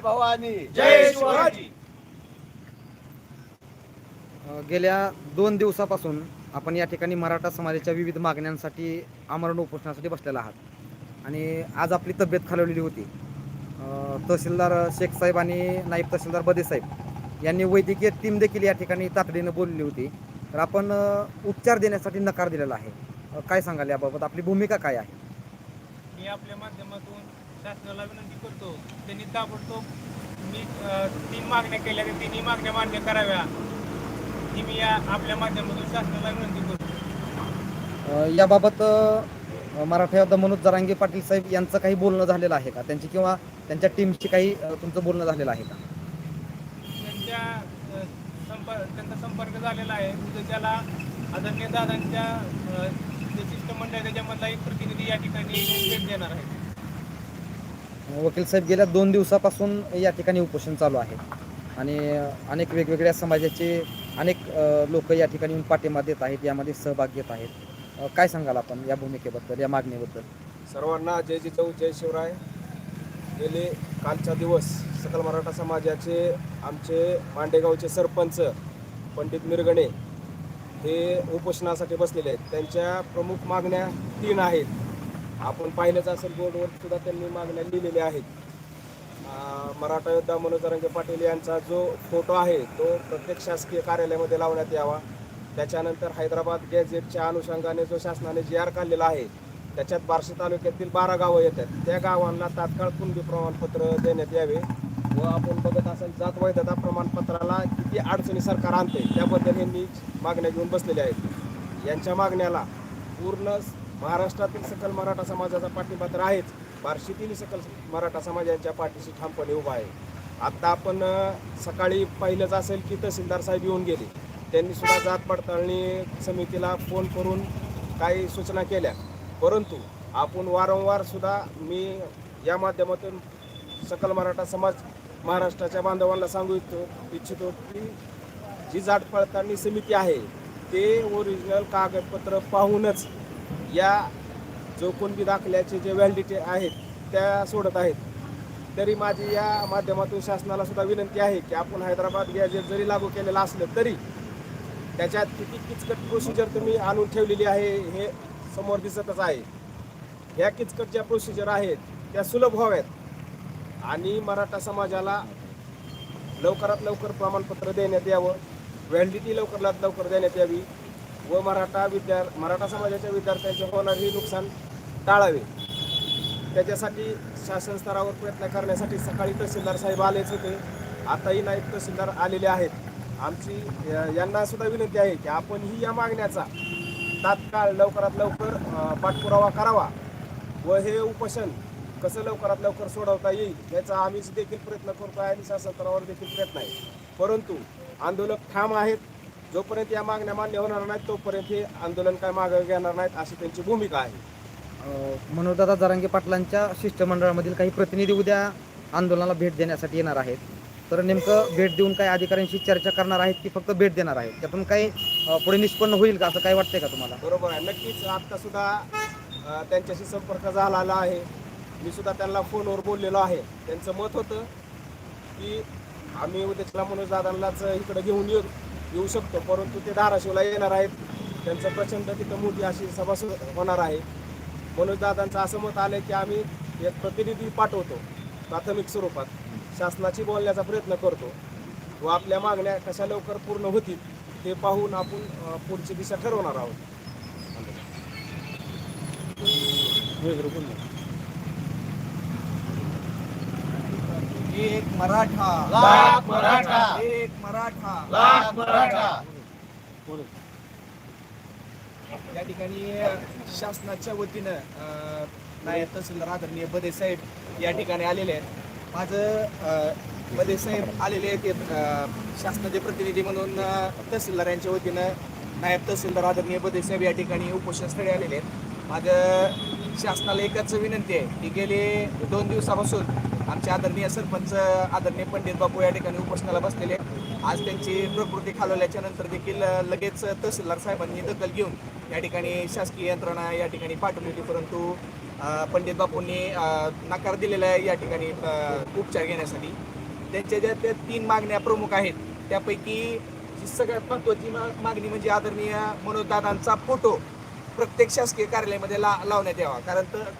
भवानी। जय शिवाजी। अ, गेल्या दोन दिवसापासून आपण या ठिकाणी मराठा समाजाच्या विविध मागण्यांसाठी आमरण उपोषणासाठी बसलेला आहात. आणि आज आपली तब्येत खालवलेली होती. तहसीलदार शेख साहेब आणि नाईब तहसीलदार बदे साहेब यांनी वैद्यकीय टीम देखील या ठिकाणी तातडीनं बोलली होती. तर आपण उपचार देण्यासाठी नकार दिलेला आहे. काय सांगाल याबाबत? आपली भूमिका काय आहे? मी आपल्या माध्यमातून शासनाला विनंती करतो त्यांनी ताबडतोब मी तीन मागण्या केल्या त्या तिन्ही मागण्या मान्य कराव्या. ही मी या आपल्या माध्यमातून शासनाला विनंती करतो. याबाबत मराठा योद्धा मनोज जरांगे पाटील साहेब यांचं काही बोलणं झालेलं आहे का? त्यांची किंवा त्यांच्या टीमची काही तुमचं बोलणं झालेलं आहे का? त्यांच्या संपर्क त्यांचा संपर्क झालेला आहे. उद्या त्याला आदरणीय दादांच्या जे शिष्टमंडळ त्याच्यामधला एक प्रतिनिधी या ठिकाणी भेट देणार आहे. वकील साहेब गेल्या दोन दिवसापासून या ठिकाणी उपोषण चालू आहे. आणि अनेक वेगवेगळ्या समाजाचे अनेक लोक या ठिकाणी येऊन पाठिंबा देत आहेत यामध्ये सहभाग घेत आहेत. काय सांगाल आपण या भूमिकेबद्दल या मागणीबद्दल? सर्वांना जय जिजाऊ जय शिवराय. गेले कालचा दिवस सकल मराठा समाजाचे आमचे मांडेगावचे सरपंच पंडित मिरगणे हे उपोषणासाठी बसलेले आहेत. त्यांच्या प्रमुख मागण्या तीन आहेत. आपण पाहिलंच असेल बोर्डवर सुद्धा त्यांनी मागण्या लिहिलेल्या आहेत. मराठा योद्धा मनोज रंगे पाटील यांचा जो फोटो आहे तो प्रत्येक शासकीय कार्यालयामध्ये लावण्यात यावा. त्याच्यानंतर हैदराबाद गॅझेटच्या अनुषंगाने जो शासनाने जी आर काढलेला आहे त्याच्यात बार्शी तालुक्यातील बारा गावं येतात. त्या गावांना तात्काळ कुणबी प्रमाणपत्र देण्यात यावे व आपण बघत असाल जात वैधता प्रमाणपत्राला किती अडचणी सरकार आणते त्याबद्दल यांनी मागण्या घेऊन बसलेल्या आहेत. यांच्या मागण्याला पूर्ण महाराष्ट्रातील सकल मराठा समाजाचा पाठिंबा तर आहेच. बार्शीतील सकल मराठा समाजाच्या पाठीशी ठामपणे उभा आहे. आत्ता आपण सकाळी पाहिलंच असेल की तहसीलदार साहेब येऊन गेले. त्यांनी सुद्धा जात पडताळणी समितीला फोन करून काही सूचना केल्या. परंतु आपण वारंवार सुद्धा मी या माध्यमातून सकल मराठा समाज महाराष्ट्राच्या बांधवांना सांगू इच्छितो इच्छितो की जी जात पडताळणी समिती आहे ते ओरिजिनल कागदपत्र पाहूनच या जो कोणबी दाखल्याचे जे व्हॅलिडिटी आहेत त्या सोडत आहेत. तरी माझी या माध्यमातून शासनाला सुद्धा विनंती आहे की आपण हैदराबाद गॅजेट जरी लागू केलेलं असलं तरी त्याच्यात किती किचकट प्रोसिजर तुम्ही आणून ठेवलेली आहे हे समोर दिसतच आहे. ह्या किचकट ज्या प्रोसिजर आहेत त्या सुलभ व्हाव्यात. आणि मराठा समाजाला लवकरात लवकर प्रमाणपत्र देण्यात यावं. व्हॅलिडिटी लवकरात लवकर देण्यात यावी. व मराठा विद्या मराठा समाजाच्या विद्यार्थ्यांचे होणारे नुकसान टाळावे. त्याच्यासाठी शासन स्तरावर प्रयत्न करण्यासाठी सकाळी तहसीलदार साहेब आलेच होते. आताही नाईब तहसीलदार आलेले आहेत. आमची यांना सुद्धा विनंती आहे की आपण ही या मागण्याचा तात्काळ लवकरात लवकर पाठपुरावा करावा व हे उपोषण कसं लवकरात लवकर सोडवता येईल याचा आम्ही देखील प्रयत्न करतो आहे आणि शासन स्तरावर देखील प्रयत्न आहे. परंतु आंदोलक ठाम आहेत. जोपर्यंत या मागण्या मान्य होणार नाहीत तोपर्यंत हे आंदोलन काय मागे घेणार नाहीत अशी त्यांची भूमिका आहे. मनोजदादा जरांगे पाटलांच्या शिष्टमंडळामधील काही प्रतिनिधी उद्या आंदोलनाला भेट देण्यासाठी येणार आहेत. तर नेमकं भेट देऊन काही अधिकाऱ्यांशी चर्चा करणार आहेत की फक्त भेट देणार आहेत? त्यातून काही अ, पुढे निष्पन्न होईल का? असं काही वाटतंय का तुम्हाला? बरोबर आहे. नक्कीच आत्ता सुद्धा अ, त्यांच्याशी संपर्क झालेला आहे. मी सुद्धा त्यांना फोनवर बोललेलो आहे. त्यांचं मत होतं की आम्ही उद्याच्याला मनोज दादांनाच इकडे घेऊन येऊ. येऊ शकतो. परंतु ते धाराशिवला येणार आहेत. त्यांचं प्रचंड तिथं मोठी अशी सभा होणार आहे. मनोज दादांचं असं मत आलं की आम्ही एक प्रतिनिधी पाठवतो. प्राथमिक स्वरूपात. शासनाची बोलण्याचा प्रयत्न करतो. व आपल्या मागण्या कशा लवकर पूर्ण होतील ते पाहून आपण पुढची दिशा ठरवणार आहोत. एक मराठा. लाख मराठा. एक मराठा. लाख मराठा. या ठिकाणी शासनाच्या वतीनं नायब तहसीलदार आदरणीय बदे साहेब या ठिकाणी आलेले आहेत. माझं बदे साहेब आलेले आहेत शासनाचे प्रतिनिधी म्हणून तहसीलदार यांच्या वतीनं नायब तहसीलदार आदरणीय बदे साहेब या ठिकाणी उपोषणस्थळी आलेले आहेत. माझं शासनाला एकच विनंती आहे की गेले दोन दिवसापासून आमचे आदरणीय सरपंच आदरणीय पंडित बापू या ठिकाणी उपोषणाला बसलेले आज त्यांची प्रकृती खालवल्याच्या नंतर देखील लगेच तहसीलदार साहेबांनी दखल घेऊन या ठिकाणी शासकीय यंत्रणा या ठिकाणी पाठवलेली परंतु पंडित बापूंनी नकार दिलेला आहे या ठिकाणी उपचार घेण्यासाठी. त्यांच्या ज्या त्या तीन मागण्या प्रमुख आहेत त्यापैकी जी सगळ्यात महत्त्वाची मा- मागणी म्हणजे आदरणीय मनोजदादांचा फोटो प्रत्येक शासकीय कार्यालयामध्ये ला लावण्यात यावा. कारण तर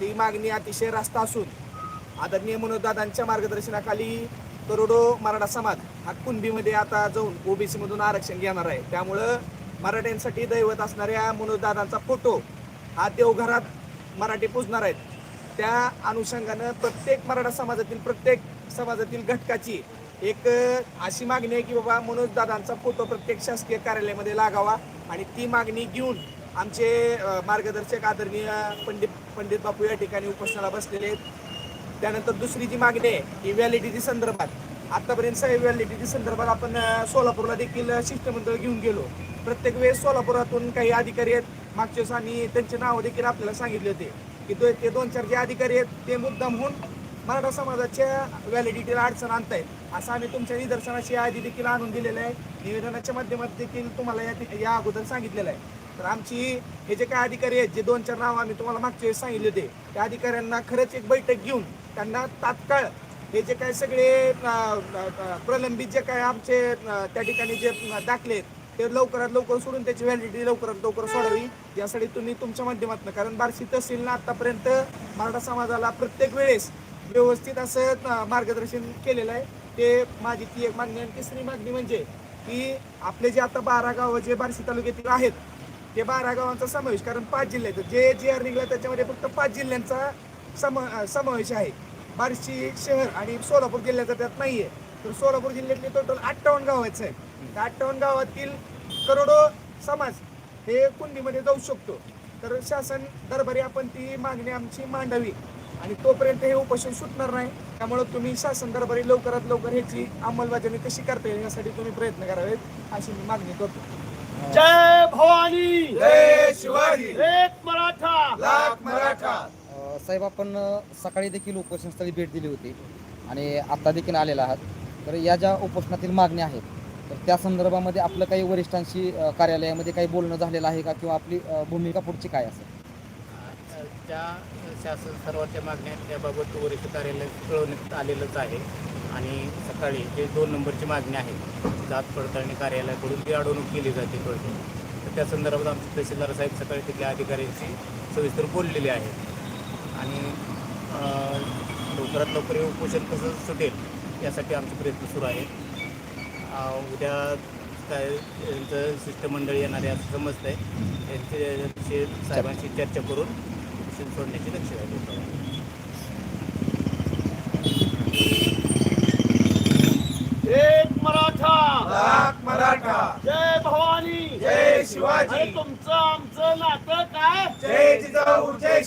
ती मागणी अतिशय रास्त असून आदरणीय मनोजदादांच्या मार्गदर्शनाखाली करोडो मराठा समाज हा कुणबीमध्ये आता जाऊन ओबीसी मधून आरक्षण घेणार आहे. त्यामुळं मराठ्यांसाठी दैवत असणाऱ्या मनोजदादांचा फोटो हा देवघरात मराठी पूजणार आहेत. त्या अनुषंगानं प्रत्येक मराठा समाजातील प्रत्येक समाजातील घटकाची एक अशी मागणी आहे की बाबा मनोजदादांचा फोटो प्रत्येक शासकीय कार्यालयामध्ये लागावा आणि ती मागणी घेऊन आमचे मार्गदर्शक आदरणीय पंडित पंडित बापू या ठिकाणी उपोषणाला बसलेले आहेत. त्यानंतर दुसरी जी मागणी आहे ही व्हॅलिडिटी संदर्भात. आतापर्यंत सगळ्या व्हॅलिडिटी संदर्भात आपण सोलापूरला देखील शिष्टमंडळ घेऊन गेलो. प्रत्येक वेळेस सोलापुरातून काही अधिकारी आहेत. मागच्या वेळेस आणि त्यांचे नावं देखील आपल्याला सांगितले होते. की तो ते दोन चार जे अधिकारी आहेत ते मुद्दाम होऊन मराठा समाजाच्या व्हॅलिडिटीला अडचण आणतायत. असं आम्ही तुमच्या निदर्शनाची यादी देखील आणून दिलेलं आहे. निवेदनाच्या माध्यमात देखील तुम्हाला या या अगोदर सांगितलेलं आहे. तर आमची हे जे काय अधिकारी आहेत जे दोन चार नाव आम्ही तुम्हाला मागच्या वेळेस सांगितले होते त्या अधिकाऱ्यांना खरंच एक बैठक घेऊन त्यांना तात्काळ हे जे काय सगळे प्रलंबित जे काय आमचे त्या ठिकाणी जे दाखले आहेत ते लवकरात लवकर सोडून त्याची व्हॅलिडिटी लवकरात लवकर सोडावी. यासाठी तुम्ही तुमच्या माध्यमातून कारण बार्शी तहसीलनं आतापर्यंत मराठा समाजाला प्रत्येक वेळेस व्यवस्थित असं मार्गदर्शन केलेलं आहे. ते माझी ती एक मागणी आणि तिसरी मागणी म्हणजे की आपले जे आता बारा गावं जे बार्शी तालुक्यातील आहेत ते बारा गावांचा समावेश कारण पाच जिल्ह्यात जे जे आर निघला त्याच्यामध्ये फक्त पाच जिल्ह्यांचा सम समावेश आहे. बार्शी शहर आणि सोलापूर जिल्ह्याचा त्यात नाही आहे तर सोलापूर जिल्ह्यातले टोटल अठ्ठावन्न गाव आहेत साहेब. त्या अठ्ठावन्न गावातील करोडो समाज हे कुंडीमध्ये जाऊ शकतो. तर शासन दरबारी आपण ती मागणी आमची मांडावी. आणि तोपर्यंत हे उपोषण सुटणार नाही. त्यामुळे तुम्ही शासन दरबारी लवकरात लवकर ह्याची अंमलबजावणी कशी करता येईल यासाठी तुम्ही प्रयत्न करावेत अशी मी मागणी करतो. जय भवानी। जय शिवाजी। एक मराठा। लाख मराठा। अ, साहेब आपण सकाळी देखील उपोषणस्थळी भेट दिली होती आणि आता देखील आलेला आहात. तर या ज्या उपोषणातील मागण्या आहेत तर त्या संदर्भामध्ये आपलं काही वरिष्ठांशी अ, कार्यालयामध्ये काही बोलणं झालेलं आहे का किंवा आपली अ, भूमिका पुढची काय असेल? त्या शासन सर्वांच्या मागण्या त्याबाबत वरिष्ठ कार्यालय कळवण्यात आलेलंच आहे. आणि सकाळी जे दोन नंबरची मागणी आहे जात पडताळणी कार्यालयाकडून ती अडवणूक केली जाते कळते तर त्या संदर्भात आमचे तहसीलदार साहेब सकाळी तिथल्या अधिकाऱ्यांशी सविस्तर बोललेले आहे आणि लवकरात लवकर हे उपोषण कसं सुटेल यासाठी आमचे प्रयत्न सुरू आहेत. उद्या काय यांचं शिष्टमंडळ येणार आहे असं समजतं आहे त्यांचे साहेबांशी चर्चा करून उपोषण सोडण्याची लक्ष आहे एक मराठा लाख मराठा जय भवानी। जय शिवाजी। तुमचं आमचं नातं काय? जय जिजाऊ जय